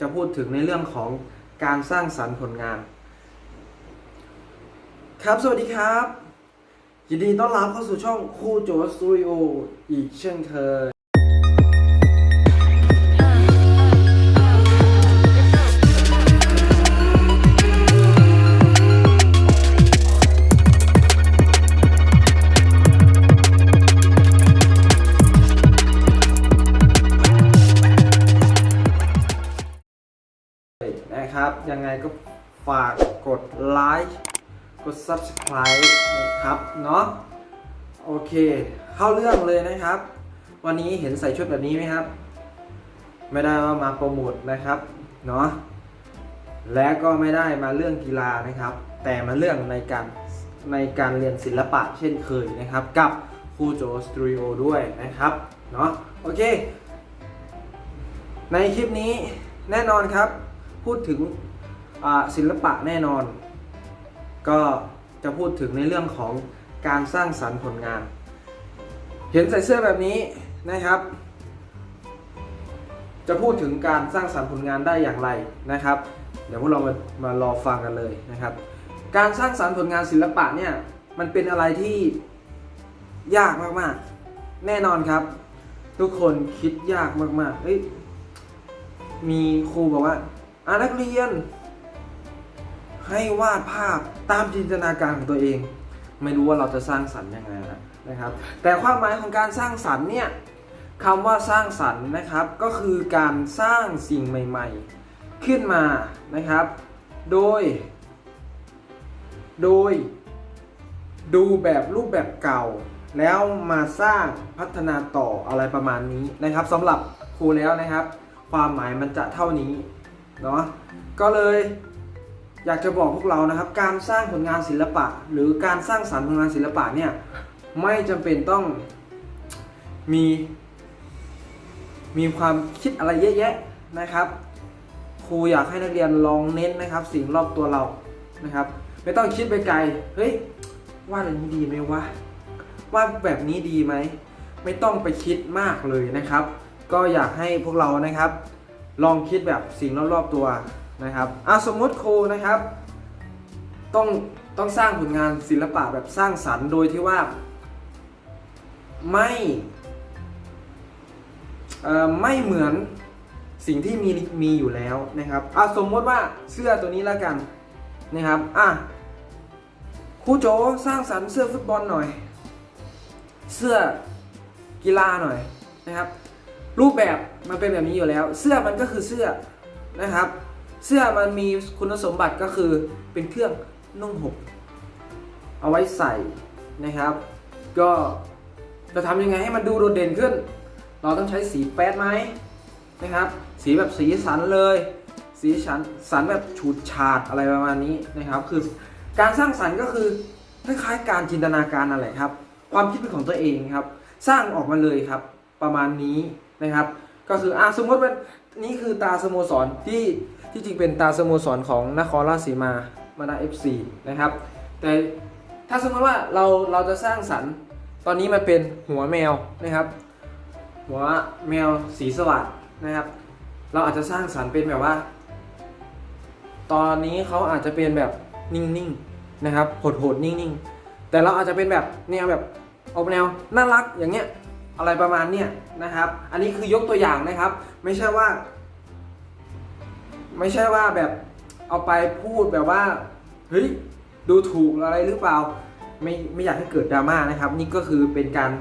จะพูดถึงในเรื่องของการสร้างสรรค์ผลงาน ครับสวัสดีครับ ยินดีต้อนรับเข้าสู่ช่องครูโจสตูดิโออีกเช่นเคย นะครับ ยังไงก็ฝากกดไลค์กด Subscribe นะครับเนาะโอเค เข้าเรื่องเลยนะครับ วันนี้เห็นใส่ชุดแบบนี้ไหมครับ ไม่ได้ว่ามาโปรโมทนะครับเนาะและก็ไม่ได้มาเรื่องกีฬานะครับ แต่มาเรื่องในการในการเรียนศิลปะเช่นเคยนะครับ กับครูโจสตูดิโอด้วยนะครับเนาะโอเค ในคลิปนี้แน่นอนครับ พูดถึงศิลปะแน่นอน ก็จะพูดถึงในเรื่องของการสร้างสรรค์ผลงาน เห็นใส่เสื้อแบบนี้นะครับ จะพูดถึงการสร้างสรรค์ผลงานได้อย่างไรนะครับ เดี๋ยวพวกเรามามารอฟังกันเลยนะครับ การสร้างสรรค์ผลงานศิลปะเนี่ยมันเป็นอะไรที่ยากมากๆ แน่นอนครับ ทุกคนคิดยากมากๆเฮ้ยมีครูบอกว่า อ่านักเรียน ให้วาดภาพตามจินตนาการของตัวเอง ไม่รู้ว่าเราจะสร้างสรรค์ยังไงนะนะครับ แต่ความหมายของการสร้างสรรค์เนี่ยคำว่าสร้างสรรค์นะครับ ก็คือการสร้างสิ่งใหม่ ๆ ขึ้นมานะครับ โดย โดย ดูแบบรูปแบบเก่า แล้วมาสร้างพัฒนาต่ออะไรประมาณนี้นะครับสำหรับครูแล้วนะครับ ความหมายมันจะเท่านี้ เนาะก็เลยอยากจะบอกพวกเรานะครับ การสร้างผลงานศิลปะ หรือการสร้างสรรค์ผลงานศิลปะเนี่ยไม่จำเป็นต้องมี มีความคิดอะไรเยอะแยะนะครับครูอยากให้นักเรียนลองเน้นนะครับ สิ่งรอบตัวเรานะครับ ไม่ต้องคิดไปไกลเฮ้ยวาดอันนี้ดีไหมวะวาดแบบนี้ดีไหมไม่ต้องไปคิดมากเลยนะครับ ก็อยากให้พวกเรานะครับ ลองคิดแบบสิ่งรอบๆตัวนะครับอะสมมติครูนะครับ ต้องต้องสร้างผลงานศิลปะแบบสร้างสรรค์โดยที่ว่า ไม่ไม่เหมือนสิ่งที่มีมีอยู่แล้วนะครับอะสมมติว่าเสื้อตัวนี้แล้วกันนะครับอะครูโจสร้างสรรค์เสื้อฟุตบอลหน่อย เสื้อกีฬาหน่อยนะครับ รูปแบบมันเป็นแบบนี้อยู่แล้ว เสื้อมันก็คือเสื้อนะครับ เสื้อมันมีคุณสมบัติก็คือเป็นเครื่องนุ่งห่มเอาไว้ใส่นะครับ ก็จะทำยังไงให้มันดูโดดเด่นขึ้น เราต้องใช้สีแป๊ดไหมนะครับ สีแบบสีสันเลย สีสันสันแบบฉูดฉาดอะไรประมาณนี้นะครับ คือการสร้างสรรค์ก็คือคล้ายๆการจินตนาการนั่นแหละครับ ความคิดเป็นของตัวเองครับ สร้างออกมาเลยครับ ประมาณนี้ นะครับ ก็คืออะสมมติว่านี่คือตาสโมสรที่ที่จริงเป็นตาสโมสรของนครราชสีมามาดาเอฟซีนะครับ แต่ถ้าสมมติว่าเราเราจะสร้างสรรค์ตอนนี้มันเป็นหัวแมวนะครับ หัวแมวสีสวัสดนะครับ เราอาจจะสร้างสรรค์เป็นแบบว่า ตอนนี้เขาอาจจะเป็นแบบนิ่งๆนะครับโหดๆนิ่งๆแต่เราอาจจะเป็นแบบแนวแบบออกแนวน่ารักอย่างเงี้ย อะไรประมาณเนี้ยนะครับ อันนี้คือยกตัวอย่างนะครับ ไม่ใช่ว่า ไม่ใช่ว่าแบบเอาไปพูดแบบว่าเฮ้ยดูถูกอะไรหรือเปล่า ไม่ไม่อยากให้เกิดดราม่านะครับ นี่ก็คือเป็นการ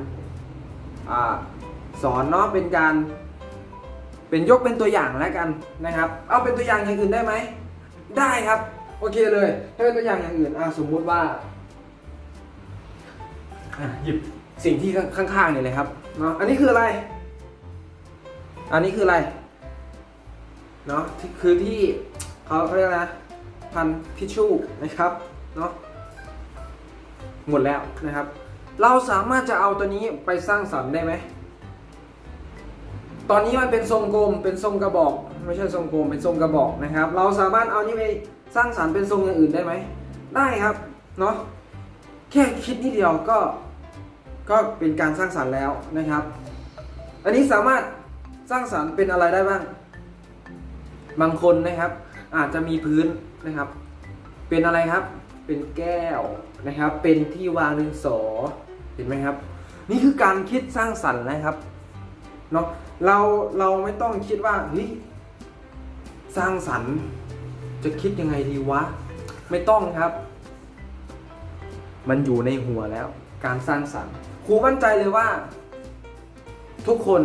อสอนเนาะเป็นการ เป็นยกเป็นตัวอย่างแล้วกันนะครับ เอาเป็นตัวอย่างอย่างอื่นได้ไหมได้ครับ โอเคเลยถ้าเป็นตัวอย่างอย่างอื่นอะสมมุติว่าอะหยิบ สิ่งที่ข้างๆเนี่ยเลยครับเนาะอันนี้คืออะไร อันนี้คืออะไรเนาะคือที่เขาเขาเรียกนะพันทิชชู่นะครับเนาะหมดแล้วนะครับ เราสามารถจะเอาตัวนี้ไปสร้างสรรค์ได้ไหมตอนนี้มันเป็นทรงกลมเป็นทรงกระบอก ไม่ใช่ทรงกลมเป็นทรงกระบอกนะครับ เราสามารถเอานี้ไปสร้างสรรค์เป็นทรงอย่างอื่นได้ไหมได้ครับเนาะแค่คิดนิดเดียวก็ ก็เป็นการสร้างสรรค์แล้วนะครับ อันนี้สามารถสร้างสรรค์เป็นอะไรได้บ้าง บางคนนะครับ อาจจะมีพื้นนะครับ เป็นอะไรครับ เป็นแก้วนะครับ เป็นที่วางดินสอเห็นไหมครับ นี่คือการคิดสร้างสรรค์นะครับเนาะเราเราไม่ต้องคิดว่าเฮ้ยสร้างสรรค์ จะคิดยังไงดีวะ ไม่ต้องครับ มันอยู่ในหัวแล้ว การสร้างสรรค์ ครูมั่นใจเลยว่า ทุกคน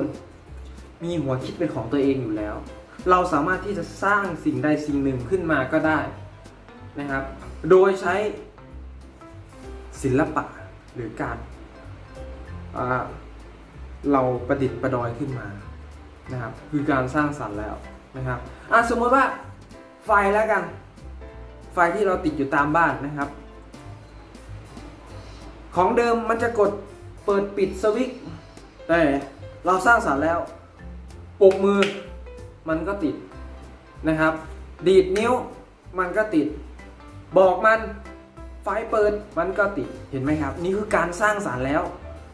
มีหัวคิดเป็นของตัวเองอยู่แล้ว เราสามารถที่จะสร้างสิ่งใดสิ่งหนึ่งขึ้นมาก็ได้นะครับ โดยใช้ศิลปะหรือการเราประดิษฐ์ประดอยขึ้นมานะครับคือการสร้างสรรค์แล้วนะครับอะสมมติว่าไฟแล้วกัน ไฟที่เราติดอยู่ตามบ้านนะครับ ของเดิมมันจะกด เปิดปิดสวิตช์แต่เราสร้างสรรค์แล้วปุกมือมันก็ติดนะครับ ดีดนิ้วมันก็ติด บอกมันไฟเปิดมันก็ติดเห็นไหมครับ นี่คือการสร้างสรรค์แล้ว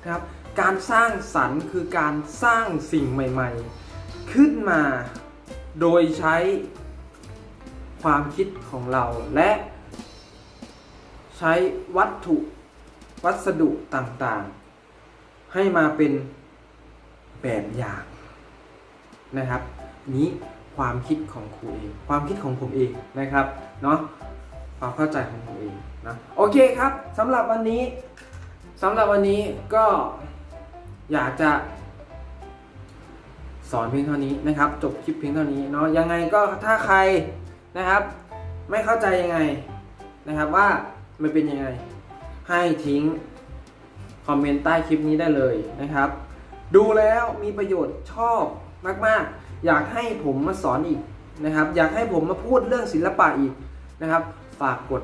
นะครับ การสร้างสรรค์คือการสร้างสิ่งใหม่ๆ ขึ้นมาโดยใช้ความคิดของเราและใช้วัตถุวัสดุต่างๆ ให้มาเป็นแบบอย่างนะครับ นี้ความคิดของครูเอง ความคิดของผมเองนะครับเนาะความเข้าใจของผมเองนะโอเคครับสำหรับวันนี้สำหรับวันนี้ก็อยากจะสอนเพียงเท่านี้นะครับ จบคลิปเพียงเท่านี้เนาะยังไงก็ถ้าใครนะครับ ไม่เข้าใจยังไงนะครับว่ามันเป็นยังไง ให้ทิ้ง คอมเมนต์ใต้คลิปนี้ได้เลยนะครับ ดูแล้วมีประโยชน์ชอบมากๆ อยากให้ผมมาสอนอีกนะครับ อยากให้ผมมาพูดเรื่องศิลปะอีกนะครับ ฝากกด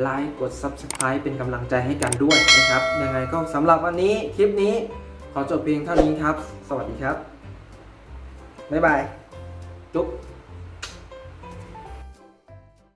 ไลค์กด Subscribe เป็นกำลังใจให้กันด้วยนะครับ ยังไงก็สำหรับวันนี้คลิปนี้ขอจบเพียงเท่านี้ครับ สวัสดีครับ บ๊ายบาย จุ๊บ